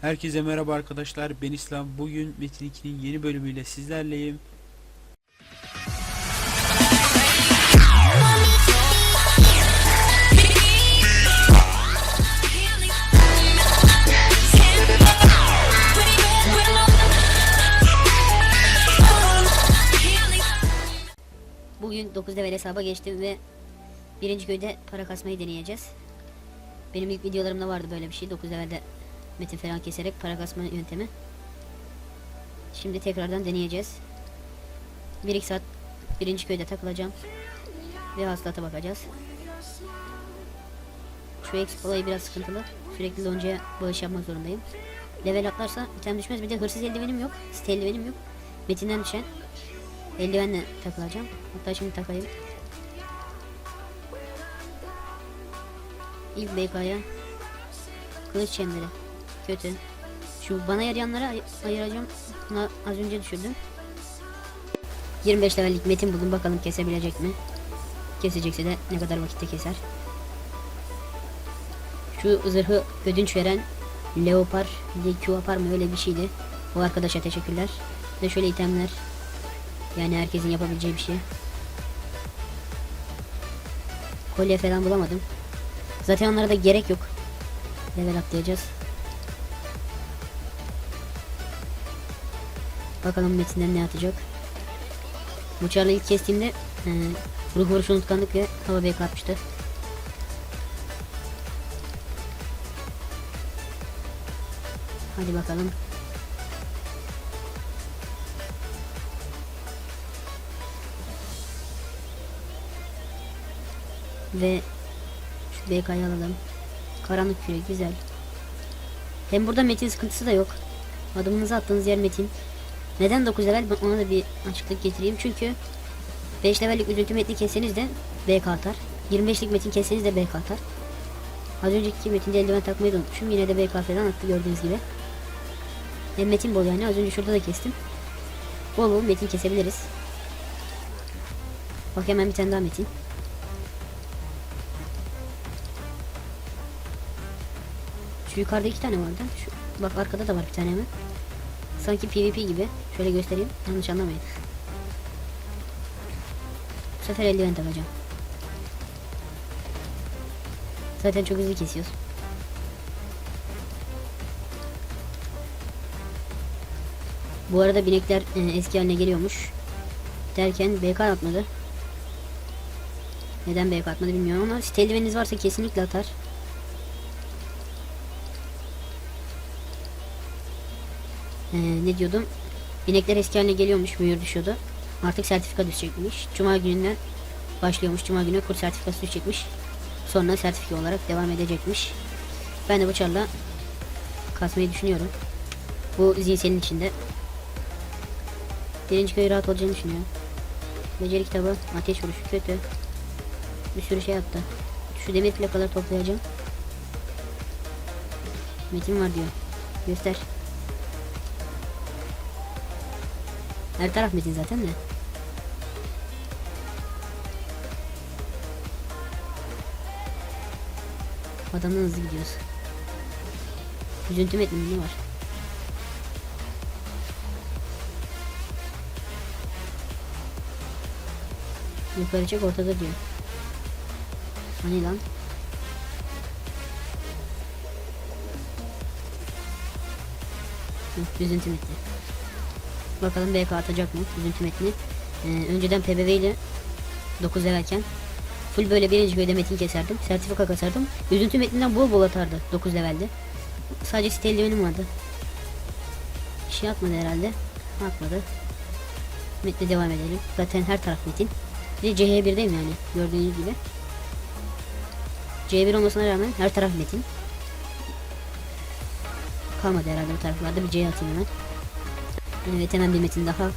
Herkese merhaba arkadaşlar ben İslam bugün Metin 2'nin yeni bölümüyle sizlerleyim Bugün 9 level hesaba geçtim ve birinci köyde para kasmayı deneyeceğiz. Benim ilk videolarımda vardı böyle bir şey. 9 levelde metin falan keserek para kasma yöntemi. Şimdi tekrardan deneyeceğiz. 1-2 saat birinci köyde takılacağım. Ve hasılata bakacağız. Şu exp olayı biraz sıkıntılı. Sürekli loncaya bağış yapmak zorundayım. Level atlarsa item düşmez. Bir de hırsız eldivenim yok. Site eldivenim yok. Metinden düşen Eldivenle takılacağım. Hatta şimdi takayım. İlk BK'ya kılıç çemberi. Kötü. Şu bana yarayanlara ay- ayıracağım. Buna az önce düşürdüm. 25 levellik metin buldum. Bakalım kesebilecek mi? Kesecekse de ne kadar vakitte keser. Şu zırhı ödünç veren Leopar, Leopar mı öyle bir şeydi. O arkadaşa teşekkürler. Ve şöyle itemler yani herkesin yapabileceği bir şey. Kolye falan bulamadım. Zaten onlara da gerek yok. Level atlayacağız. Bakalım metinden ne atacak. Bıçarla ilk kestiğimde e, ruh vuruşu unutkanlık ve hava bek atmıştı. Hadi bakalım. Ve şu BK'yı alalım. Karanlık küre güzel. Hem burada metin sıkıntısı da yok. Adımınızı attığınız yer metin. Neden 9 level ben ona da bir açıklık getireyim. Çünkü 5 levellik üzüntü metni kesseniz de BK atar. 25'lik metin kesseniz de BK atar. Az önceki metinde eldiven takmayı da unutmuşum. Yine de BK falan attı gördüğünüz gibi. Hem metin bol yani. Az önce şurada da kestim. Bol bol metin kesebiliriz. Bak hemen bir tane daha metin. Şu yukarıda iki tane vardı. Şu, bak arkada da var bir tane hemen. Sanki PvP gibi. Şöyle göstereyim. Yanlış anlamayın. Bu sefer eldiven takacağım. Zaten çok hızlı kesiyoruz. Bu arada binekler e, eski haline geliyormuş. Derken BK atmadı. Neden BK atmadı bilmiyorum ama eldiveniniz varsa kesinlikle atar. Ee, ne diyordum? Binekler eski haline geliyormuş, mühür düşüyordu. Artık sertifika düşecekmiş. Cuma gününden başlıyormuş. Cuma günü kur sertifikası düşecekmiş. Sonra sertifika olarak devam edecekmiş. Ben de bu çarla kasmayı düşünüyorum. Bu zihinselin içinde. Birinci köy rahat olacağını düşünüyorum. Beceri kitabı, ateş vuruşu kötü. Bir sürü şey yaptı. Şu demir plakaları toplayacağım. Metin var diyor. Göster. Her taraf metin zaten de. Adamdan hızlı gidiyoruz. Üzüntü metni mi ne var? Yukarı çek ortada diyor. Hani lan? Üzüntü metni. Bakalım BK atacak mı üzüntü metni. Ee, önceden PBV ile 9 levelken full böyle birinci köyde metin keserdim. Sertifika kasardım. Üzüntü metninden bol bol atardı 9 levelde. Sadece site eldivenim vardı. Bir şey atmadı herhalde. Atmadı. Metne devam edelim. Zaten her taraf metin. Bir de CH1'deyim yani gördüğünüz gibi. C1 olmasına rağmen her taraf metin. Kalmadı herhalde bu taraflarda bir C atayım hemen. Evet hemen bir metin daha.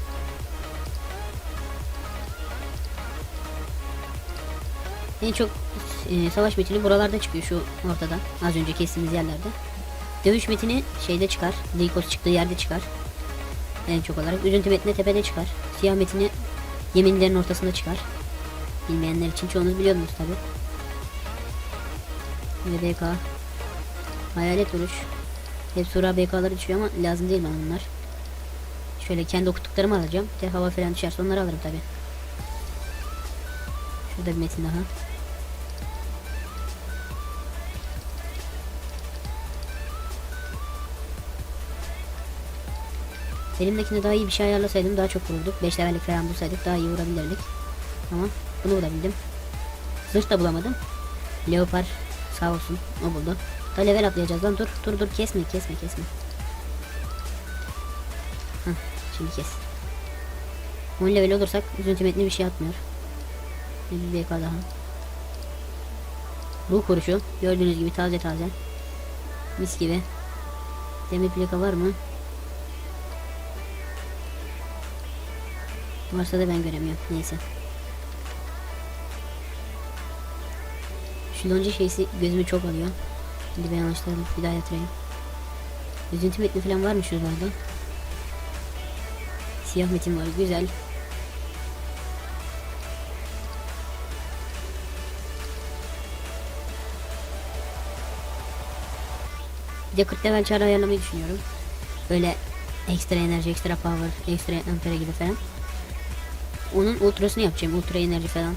En çok e, savaş metini buralarda çıkıyor şu ortada. Az önce kestiğimiz yerlerde. Dövüş metini şeyde çıkar. Deikos çıktığı yerde çıkar. En çok olarak. Üzüntü metni tepede çıkar. Siyah metini yeminlerin ortasında çıkar. Bilmeyenler için çoğunuz biliyorsunuz tabi. VDK Hayalet vuruş Hep Sura BK'ları düşüyor ama lazım değil bana bunlar. Şöyle kendi okuttuklarımı alacağım. Bir hava falan düşerse onları alırım tabi. Şurada bir metin daha. Elimdekine daha iyi bir şey ayarlasaydım daha çok vururduk. 5 levellik falan bulsaydık daha iyi vurabilirdik. Ama bunu bulabildim. Zırh da bulamadım. Leopar sağ olsun o buldu. Da level atlayacağız lan dur dur dur kesme kesme kesme. Hah şimdi kes. 10 level olursak üzüntü metni bir şey atmıyor. Bir BK daha. Ruh kuruşu gördüğünüz gibi taze taze. Mis gibi. Demir plaka var mı? Varsa da ben göremiyorum. Neyse. Şu lonca şeysi gözümü çok alıyor. Şimdi ben yanlışladım. Bir daha yatırayım. Üzüntü metni falan var mı şuralarda? Siyah metin var. Güzel. Bir de 40 level çare ayarlamayı düşünüyorum. Böyle ekstra enerji, ekstra power, ekstra ampere gibi falan. Onun ultrasını yapacağım. Ultra enerji falan.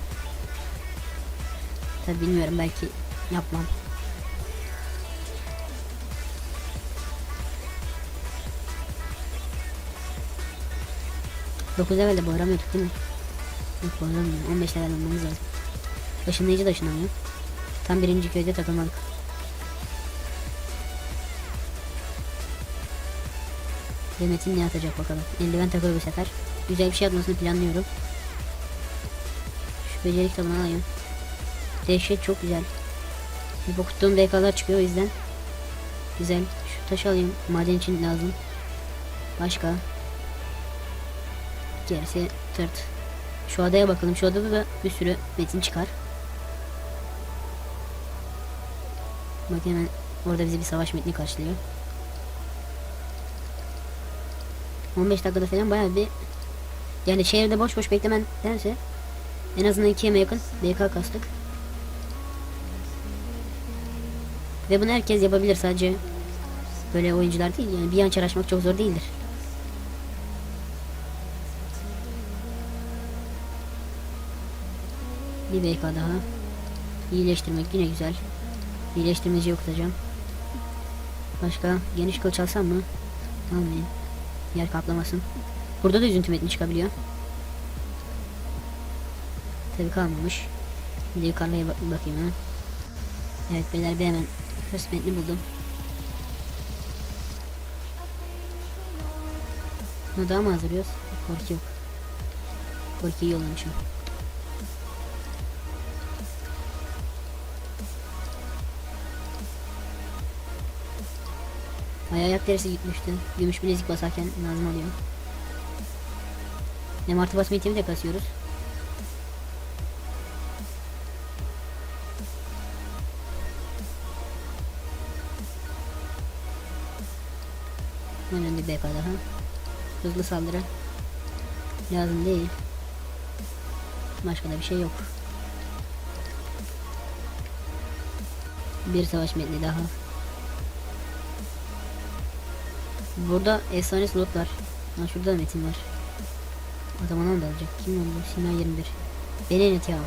Tabi bilmiyorum belki yapmam. Dokuz levelde bağıramıyorduk değil mi? Yok bağıramıyorum. 15 level olmamız lazım. Işınlayıcı da. Tam birinci köyde takılmadık. Demet'in ne atacak bakalım. Eldiven takılı bu sefer. Güzel bir şey atmasını planlıyorum. Şu beceri kitabını alayım. Dehşet çok güzel. Bir okuttuğum BK'lar çıkıyor o yüzden. Güzel. Şu taşı alayım. Maden için lazım. Başka. Gerisi tırt. Şu adaya bakalım. Şu adada da bir sürü metin çıkar. Bak hemen orada bizi bir savaş metni karşılıyor. 15 dakikada falan bayağı bir yani şehirde boş boş beklemendense en azından 2 yeme yakın DK kastık. Ve bunu herkes yapabilir sadece böyle oyuncular değil yani bir yançar açmak çok zor değildir. Bir BK daha. İyileştirmek yine güzel. İyileştirmeci okutacağım. Başka geniş kılıç alsam mı? Almayayım. Yer kaplamasın. Burada da üzüntü metni çıkabiliyor. Tabi kalmamış. Bir de yukarıya bak bakayım ha. Evet beyler bir hemen first metni buldum. Bunu daha mı hazırlıyoruz? Korku yok. Yollamışım. Ay ayak derisi gitmişti. Gümüş bilezik basarken lazım oluyor. Ne martı basma itemi de kasıyoruz. Bir BK daha. Hızlı saldırı. Lazım değil. Başka da bir şey yok. Bir savaş metni daha. Burada efsane slotlar. Ha şurada da metin var. Adam onu da alacak. Kim oldu? Sina 21. Benenet ya.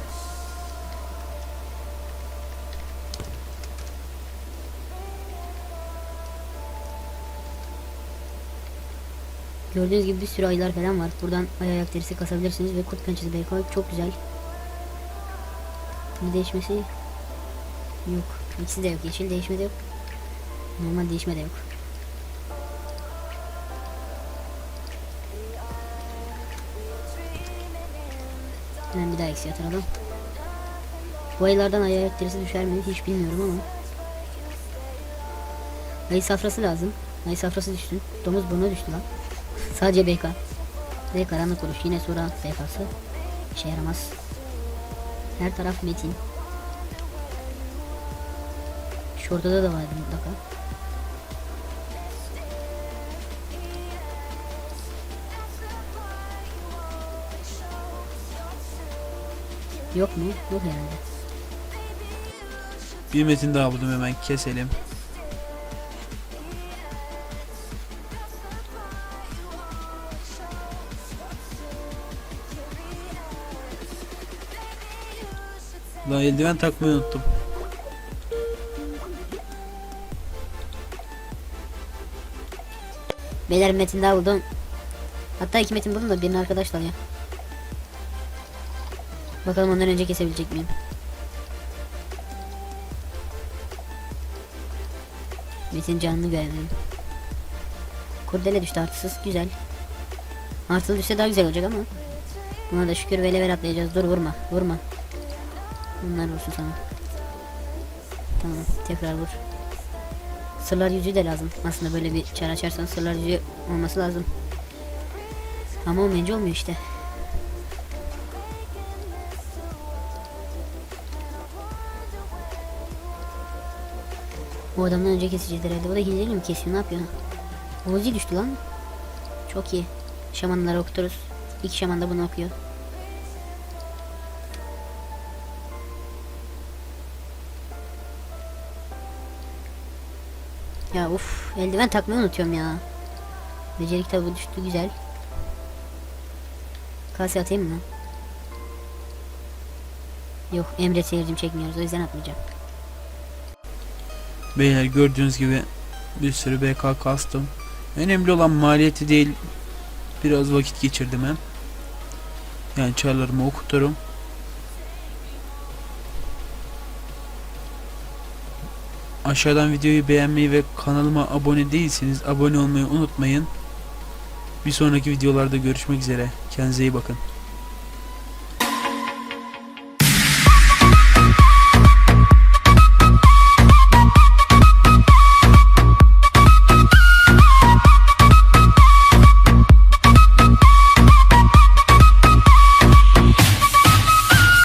Gördüğünüz gibi bir sürü ayılar falan var. Buradan ay ayak derisi kasabilirsiniz ve kurt pençesi beykoy çok güzel. Bir değişmesi yok. İkisi de yok. Yeşil değişme de yok. Normal değişme de yok. Hemen bir daha eksi yatıralım. Bu ayılardan ay ayak derisi düşer mi hiç bilmiyorum ama. Ayı safrası lazım. Ayı safrası düştü. Domuz burnu düştü lan. Sadece BK. Ve karanlık oluş. Yine sonra BK'sı. İşe yaramaz. Her taraf metin. Şu ortada da vardı mutlaka. Yok mu? Yok herhalde. Bir metin daha buldum hemen keselim. Lan eldiven takmayı unuttum. Beyler metin daha buldum. Hatta iki metin buldum da birini arkadaşlar ya. Bakalım ondan önce kesebilecek miyim? Metin canını göremedim. Kurdele düştü artısız güzel. Artılı düşse daha güzel olacak ama. Buna da şükür ve level atlayacağız. Dur vurma vurma. Bunlar vursun sana. Tamam tekrar vur. Sırlar yüzüğü de lazım. Aslında böyle bir çar açarsan sırlar yüzüğü olması lazım. Ama olmayınca olmuyor işte. Bu adamdan önce keseceğiz herhalde. Bu da hileyle mi kesiyor? Ne yapıyor? Oğuz'i düştü lan. Çok iyi. Şamanları okuturuz. İki şaman da bunu okuyor. Ya uf eldiven takmayı unutuyorum ya. Beceri kitabı düştü güzel. Kase atayım mı? Yok Emre seyircim çekmiyoruz o yüzden atmayacağım. Beyler gördüğünüz gibi bir sürü BK kastım. Önemli olan maliyeti değil. Biraz vakit geçirdim hem. Yani çarlarımı okuturum. Aşağıdan videoyu beğenmeyi ve kanalıma abone değilseniz abone olmayı unutmayın. Bir sonraki videolarda görüşmek üzere. Kendinize iyi bakın.